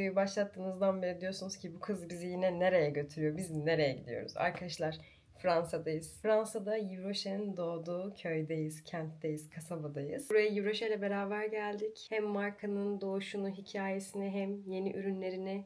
videoyu başlattığınızdan beri diyorsunuz ki bu kız bizi yine nereye götürüyor? Biz nereye gidiyoruz? Arkadaşlar Fransa'dayız. Fransa'da Yivroşe'nin doğduğu köydeyiz, kentteyiz, kasabadayız. Buraya Yivroşe ile beraber geldik. Hem markanın doğuşunu, hikayesini hem yeni ürünlerini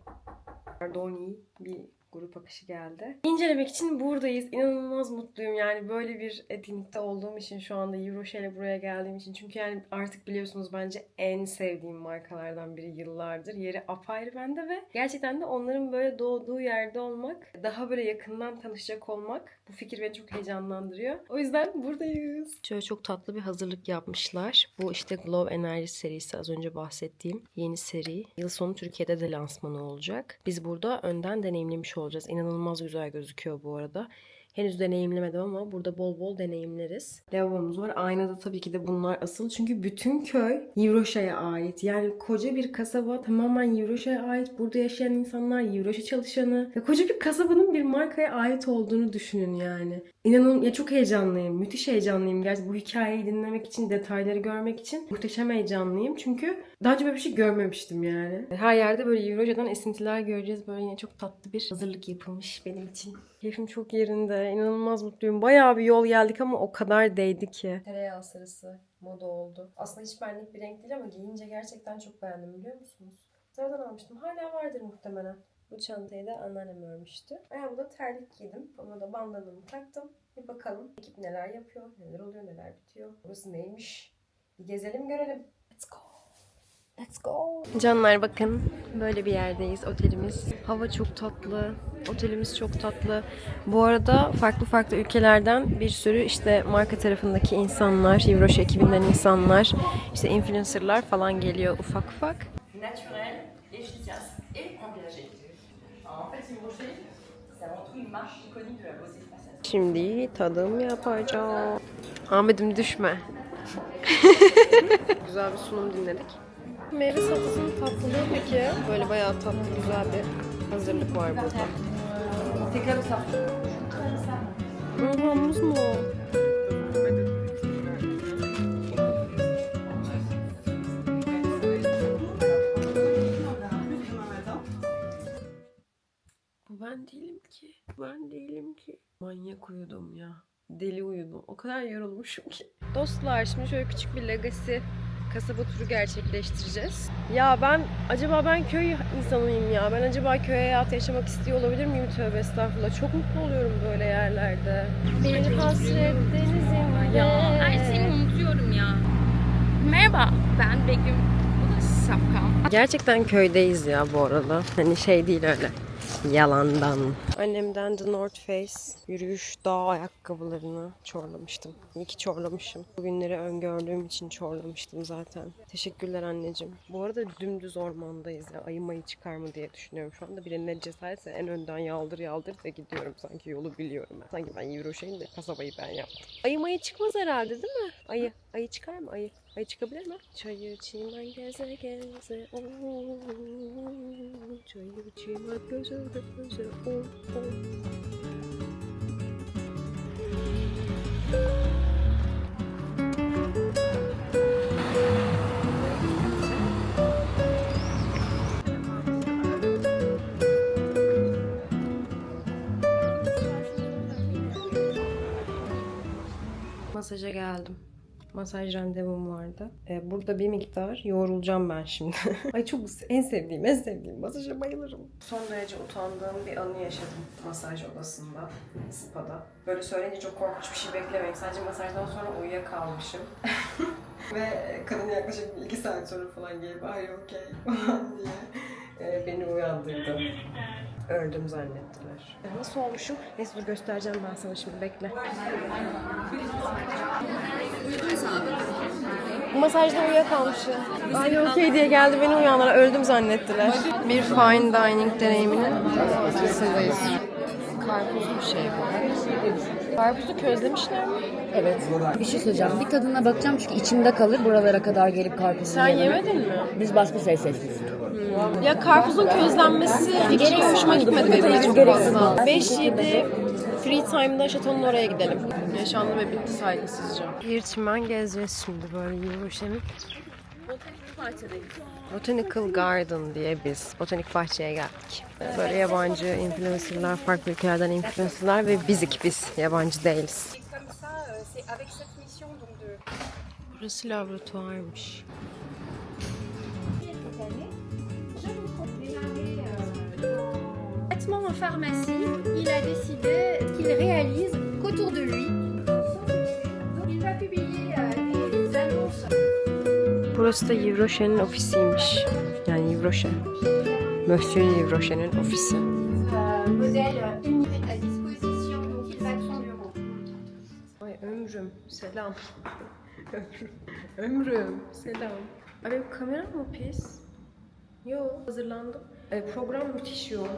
Pardoni bir grup akışı geldi. İncelemek için buradayız. İnanılmaz mutluyum yani böyle bir etkinlikte olduğum için şu anda ile buraya geldiğim için. Çünkü yani artık biliyorsunuz bence en sevdiğim markalardan biri yıllardır. Yeri apayrı bende ve gerçekten de onların böyle doğduğu yerde olmak, daha böyle yakından tanışacak olmak bu fikir beni çok heyecanlandırıyor. O yüzden buradayız. Şöyle çok tatlı bir hazırlık yapmışlar. Bu işte Glow Enerji serisi az önce bahsettiğim yeni seri. Yıl sonu Türkiye'de de lansmanı olacak. Biz burada önden deneyimlemiş olacağız. İnanılmaz güzel gözüküyor bu arada. Henüz deneyimlemedim ama burada bol bol deneyimleriz. Lavabomuz var. Aynada tabii ki de bunlar asıl. Çünkü bütün köy Yivroşa'ya ait. Yani koca bir kasaba tamamen Yivroşa'ya ait. Burada yaşayan insanlar Yivroşa çalışanı. Ve koca bir kasabanın bir markaya ait olduğunu düşünün yani. İnanın ya çok heyecanlıyım. Müthiş heyecanlıyım. Gerçi bu hikayeyi dinlemek için, detayları görmek için muhteşem heyecanlıyım. Çünkü daha önce böyle bir şey görmemiştim yani. Her yerde böyle Euroşa'dan esintiler göreceğiz. Böyle yine çok tatlı bir hazırlık yapılmış benim için. Keyfim çok yerinde. İnanılmaz mutluyum. Bayağı bir yol geldik ama o kadar değdi ki. Tereyağı sarısı moda oldu. Aslında hiç benlik bir renk değil ama giyince gerçekten çok beğendim biliyor musunuz? Sıradan almıştım. Hala vardır muhtemelen. Bu çantayı da anneannem örmüştü. Ayağımda terlik giydim. Ona da bandanamı taktım. Bir bakalım ekip neler yapıyor, neler oluyor, neler bitiyor. Burası neymiş? Bir gezelim görelim. Let's go. Let's go. Canlar bakın böyle bir yerdeyiz otelimiz. Hava çok tatlı. Otelimiz çok tatlı. Bu arada farklı farklı ülkelerden bir sürü işte marka tarafındaki insanlar, Yivroş ekibinden insanlar, işte influencerlar falan geliyor ufak ufak. naturel, efficace et engagé. Alors, en fait, c'est Rocher, c'est avant tout une marque iconique de la beauté française. Şimdi tadım yapacağım. Ahmet'im düşme. güzel bir sunum dinledik. Meyve salatasının tatlılığı peki. Böyle bayağı tatlı güzel bir hazırlık var burada. Comme ça. Aha muz mu? Bu ben değilim ki. Ben değilim ki. Manyak uyudum ya. Deli uyudum. O kadar yorulmuşum ki. Dostlar şimdi şöyle küçük bir legacy kasaba turu gerçekleştireceğiz. Ya ben acaba ben köy insanı mıyım ya? Ben acaba köy hayatı yaşamak istiyor olabilir miyim? Tövbe estağfurullah. Çok mutlu oluyorum böyle yerlerde. Bir hasret denizimde. Ya ay seni unutuyorum ya. Merhaba ben Begüm. Bu da Sapkam. Gerçekten köydeyiz ya bu arada. Hani şey değil öyle. Yalandan. Annemden The North Face yürüyüş dağ ayakkabılarını çorlamıştım. İyi ki çorlamışım. Bugünleri öngördüğüm için çorlamıştım zaten. Teşekkürler anneciğim. Bu arada dümdüz ormandayız ya. Ayı mayı çıkar mı diye düşünüyorum şu anda. Birine cesaretse en önden yaldır yaldır da gidiyorum. Sanki yolu biliyorum ben. Sanki ben Yivroşehir'in de kasabayı ben yaptım. Ayı mayı çıkmaz herhalde değil mi? Ayı. Ayı çıkar mı? Ayı. Ayı çıkabilir mi? Çayır çimen geze geze ooo Çayır çimen göze göze ooo Masaja geldim. Masaj randevum vardı. Ee, burada bir miktar yorulacağım ben şimdi. Ay çok en sevdiğim, en sevdiğim. Masaja bayılırım. Son derece utandığım bir anı yaşadım masaj odasında, spa'da. Böyle söyleyince çok korkunç bir şey beklemeyin. Sadece masajdan sonra uyuyakalmışım. Ve kadın yaklaşık iki saat sonra falan gelip ay okey falan diye e, beni uyandırdı. Öldüm zannettiler. Nasıl olmuşum? Neyse dur göstereceğim ben sana şimdi bekle. Masajda uyuyakalmışım. Ay okey diye geldi beni uyandılar. Öldüm zannettiler. Bir fine dining deneyiminin ortasındayız. Karpuzlu bir şey bu. Karpuzu közlemişler mi? Evet. Bir şey söyleyeceğim. Bir tadına bakacağım çünkü içimde kalır buralara kadar gelip karpuzu Sen yemedin mi? Biz başka şey seçtik. Ya karpuzun közlenmesi fikri hoşuma gitmedi benim çok Gereksiz. fazla. 5-7 free time'da şatonun oraya gidelim. Yaşandı ve bitti saygısızca. Bir çimen gezeceğiz şimdi böyle Yuvuşem'in. Parçadayız. Botanical Garden diye biz botanik bahçeye geldik. Böyle yabancı influencerlar, farklı ülkelerden influencerlar ve bizik biz yabancı değiliz. Burası laboratuvarmış. Traitement en pharmacie, il a décidé qu'il réalise qu'autour de lui. Burası da Yves Rocher'in ofisiymiş. Yani Rocher. Monsieur Yves Rocher'in ofisi. Ay ömrüm, selam. ömrüm, ömrüm, selam. Ay benim kameram mı pis? Yo, hazırlandım. E, program müthiş yoğun.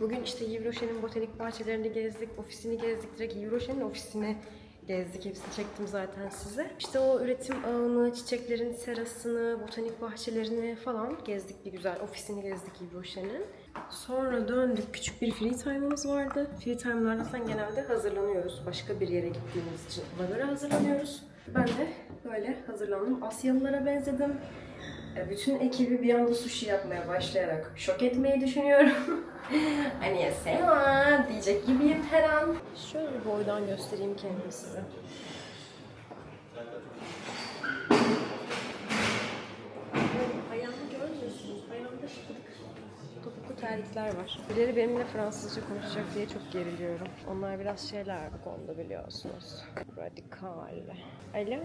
Bugün işte Yves Rocher'in botanik bahçelerini gezdik, ofisini gezdik. Direkt Yves Rocher'in ofisini gezdik. Hepsini çektim zaten size. İşte o üretim ağını, çiçeklerin serasını, botanik bahçelerini falan gezdik bir güzel. Ofisini gezdik Rocher'in. Sonra döndük. Küçük bir free time'ımız vardı. Free time'larda zaten genelde hazırlanıyoruz. Başka bir yere gittiğimiz için ona hazırlanıyoruz. Ben de böyle hazırlandım. Asyalılara benzedim. E, Bütün ekibi bir anda sushi yapmaya başlayarak şok etmeyi düşünüyorum. hani selam diyecek gibiyim her an. Şöyle boydan göstereyim kendimi size. Terlikler var. Birileri benimle Fransızca konuşacak diye çok geriliyorum. Onlar biraz şeyler bu konuda biliyorsunuz. Radikal. Alo.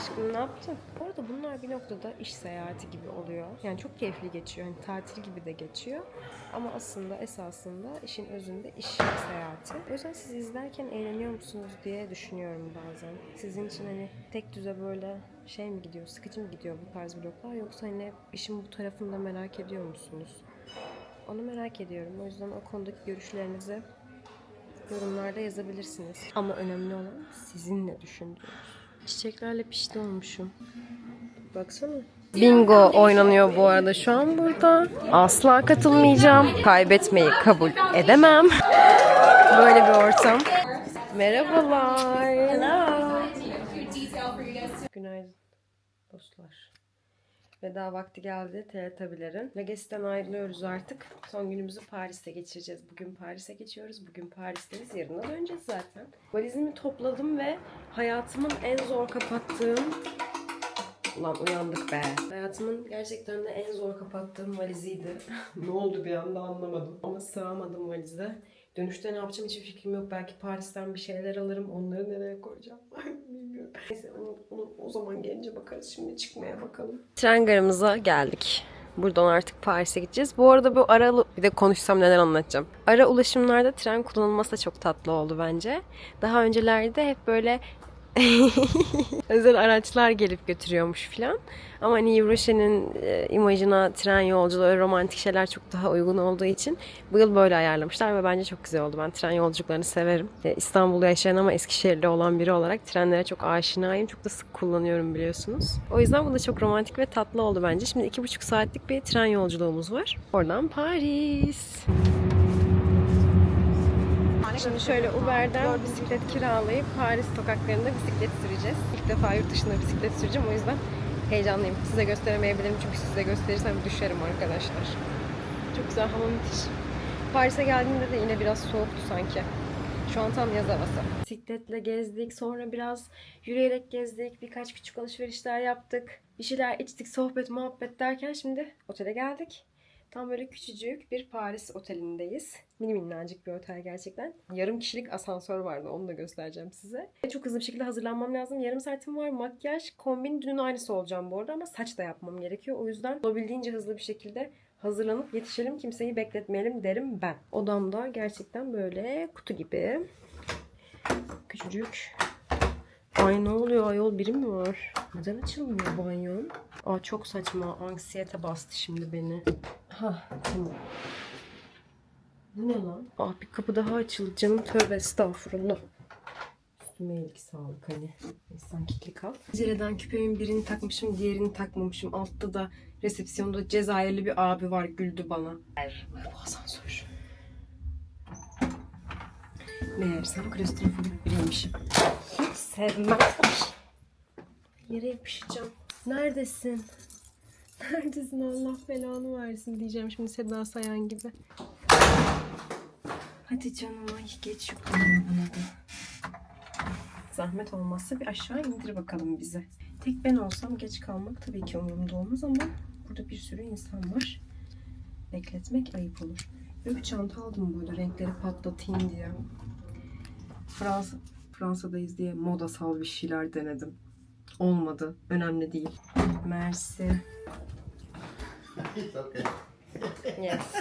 Aşkım ne yaptın? Bu arada bunlar bir noktada iş seyahati gibi oluyor. Yani çok keyifli geçiyor. Hani tatil gibi de geçiyor. Ama aslında esasında işin özünde iş seyahati. O yüzden siz izlerken eğleniyor musunuz diye düşünüyorum bazen. Sizin için hani tek düze böyle şey mi gidiyor, sıkıcı mı gidiyor bu tarz vloglar yoksa hani işin bu tarafını da merak ediyor musunuz? Onu merak ediyorum. O yüzden o konudaki görüşlerinizi yorumlarda yazabilirsiniz. Ama önemli olan sizin ne düşündüğünüz. Çiçeklerle pişti olmuşum. Baksana. Bingo oynanıyor bu arada şu an burada. Asla katılmayacağım. Kaybetmeyi kabul edemem. Böyle bir ortam. Merhabalar. Hello. Günaydın dostlar. Veda vakti geldi Teletabilerin. Legacy'den ayrılıyoruz artık. Son günümüzü Paris'te geçireceğiz. Bugün Paris'e geçiyoruz. Bugün Paris'teyiz. Yarın da döneceğiz zaten. Valizimi topladım ve hayatımın en zor kapattığım Ulan uyandık be. Hayatımın gerçekten de en zor kapattığım valiziydi. ne oldu bir anda anlamadım. Ama sığamadım valize. Dönüşte ne yapacağım hiçbir fikrim yok. Belki Paris'ten bir şeyler alırım. Onları nereye koyacağım? Bilmiyorum. Neyse onu, onu o zaman gelince bakarız. Şimdi çıkmaya bakalım. Tren garımıza geldik. Buradan artık Paris'e gideceğiz. Bu arada bu ara bir de konuşsam neler anlatacağım. Ara ulaşımlarda tren kullanılması da çok tatlı oldu bence. Daha öncelerde hep böyle özel araçlar gelip götürüyormuş filan. Ama hani Yvroshen'in e, imajına tren yolculuğu, romantik şeyler çok daha uygun olduğu için bu yıl böyle ayarlamışlar ve bence çok güzel oldu. Ben tren yolculuklarını severim. E, İstanbul'da yaşayan ama Eskişehir'de olan biri olarak trenlere çok aşinayım. Çok da sık kullanıyorum biliyorsunuz. O yüzden bu da çok romantik ve tatlı oldu bence. Şimdi iki buçuk saatlik bir tren yolculuğumuz var. Oradan Paris. Şimdi şöyle Uber'den bisiklet kiralayıp Paris sokaklarında bisiklet süreceğiz. İlk defa yurt dışında bisiklet süreceğim o yüzden heyecanlıyım. Size gösteremeyebilirim çünkü size gösterirsem düşerim arkadaşlar. Çok güzel hava müthiş. Paris'e geldiğimde de yine biraz soğuktu sanki. Şu an tam yaz havası. Bisikletle gezdik, sonra biraz yürüyerek gezdik, birkaç küçük alışverişler yaptık. Bir şeyler içtik, sohbet, muhabbet derken şimdi otele geldik. Tam böyle küçücük bir Paris otelindeyiz. Mini minnacık bir otel gerçekten. Yarım kişilik asansör vardı onu da göstereceğim size. Çok hızlı bir şekilde hazırlanmam lazım. Yarım saatim var. Makyaj, kombin dünün aynısı olacağım bu arada ama saç da yapmam gerekiyor. O yüzden olabildiğince hızlı bir şekilde hazırlanıp yetişelim kimseyi bekletmeyelim derim ben. Odamda gerçekten böyle kutu gibi. Küçücük. Ay ne oluyor ayol biri mi var? Neden açılmıyor banyon? Aa çok saçma. Anksiyete bastı şimdi beni. Ha tamam. Bu ne lan? Ah bir kapı daha açıldı canım. Tövbe estağfurullah. Üstüme iyilik sağlık hani. İnsan kitli kal. Aceleden küpemin birini takmışım, diğerini takmamışım. Altta da resepsiyonda Cezayirli bir abi var güldü bana. Bu asansör. Meğersem klostrofobik biriymişim. Hiç sevmem. Yere yapışacağım. Neredesin? Neredesin Allah belanı versin diyeceğim şimdi Seda Sayan gibi. Hadi canım ay geç yukarıya bana da. Zahmet olmazsa bir aşağı indir bakalım bizi. Tek ben olsam geç kalmak tabii ki umurumda olmaz ama burada bir sürü insan var. Bekletmek ayıp olur. Böyle bir çanta aldım böyle renkleri patlatayım diye. Fransa, Fransa'dayız diye modasal bir şeyler denedim. Olmadı. Önemli değil. Mersi. Yes.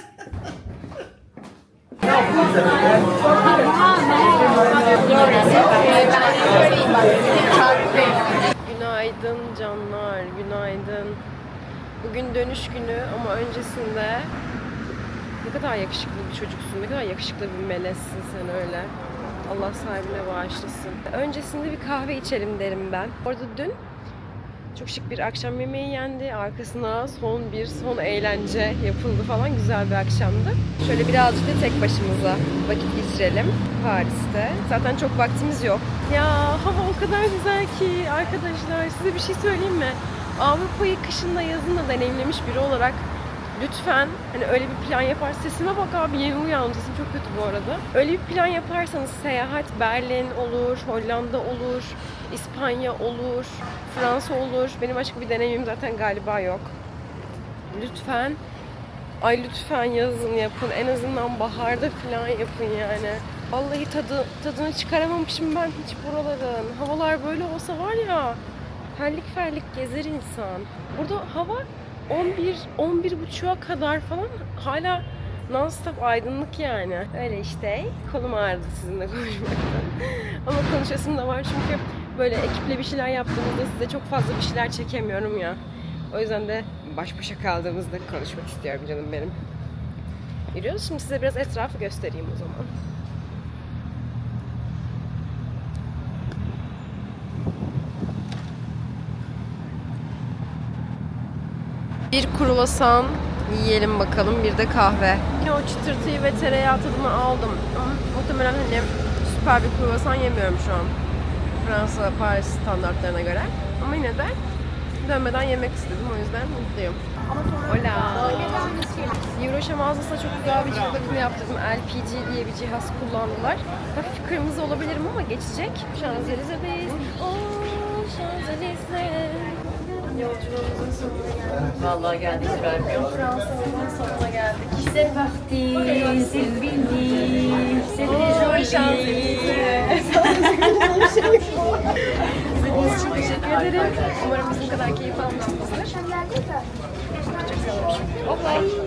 Günaydın canlar, günaydın. Bugün dönüş günü ama öncesinde ne kadar yakışıklı bir çocuksun, ne kadar yakışıklı bir melezsin sen öyle. Allah sahibine bağışlasın. Öncesinde bir kahve içelim derim ben. Orada dün çok şık bir akşam yemeği yendi. Arkasına son bir son eğlence yapıldı falan. Güzel bir akşamdı. Şöyle birazcık da tek başımıza vakit geçirelim Paris'te. Zaten çok vaktimiz yok. Ya hava o kadar güzel ki arkadaşlar size bir şey söyleyeyim mi? Avrupa'yı kışında yazında deneyimlemiş biri olarak lütfen hani öyle bir plan yapar. Sesime bak abi yeni uyandım. Sesim çok kötü bu arada. Öyle bir plan yaparsanız seyahat Berlin olur, Hollanda olur, İspanya olur, Fransa olur. Benim başka bir deneyimim zaten galiba yok. Lütfen Ay lütfen yazın yapın. En azından baharda falan yapın yani. Vallahi tadı, tadını çıkaramamışım ben hiç buraların. Havalar böyle olsa var ya ferlik ferlik gezer insan. Burada hava 11 11 buçuğa kadar falan hala non-stop aydınlık yani. Öyle işte. Kolum ağrıdı sizinle konuşmaktan. Ama konuşasım da var çünkü böyle ekiple bir şeyler yaptığımızda size çok fazla bir şeyler çekemiyorum ya. O yüzden de baş başa kaldığımızda konuşmak istiyorum canım benim. Yürüyoruz. Şimdi size biraz etrafı göstereyim o zaman. Bir kruvasan yiyelim bakalım. Bir de kahve. Yine o çıtırtıyı ve tereyağı tadını aldım. Ama muhtemelen hani süper bir kruvasan yemiyorum şu an. Fransa, Paris standartlarına göre. Ama yine de dönmeden yemek istedim. O yüzden mutluyum. Hola. Euroşa mağazasında çok güzel bir cihaz bakımı yaptırdım. LPG diye bir cihaz kullandılar. Hafif kırmızı olabilirim ama geçecek. Şanzelize'deyiz. Oh, Şanzelize. Yolculuğumuzun sonuna geldik. Vallahi geldik. Fransa'mızın sonuna geldik. C'est parti, c'est fini, c'est Oh, Şanzelize. İzlediğiniz için teşekkür ederim. Umarım bizim kadar keyif almışsınızdır. Hoşçakalın. Bye bye.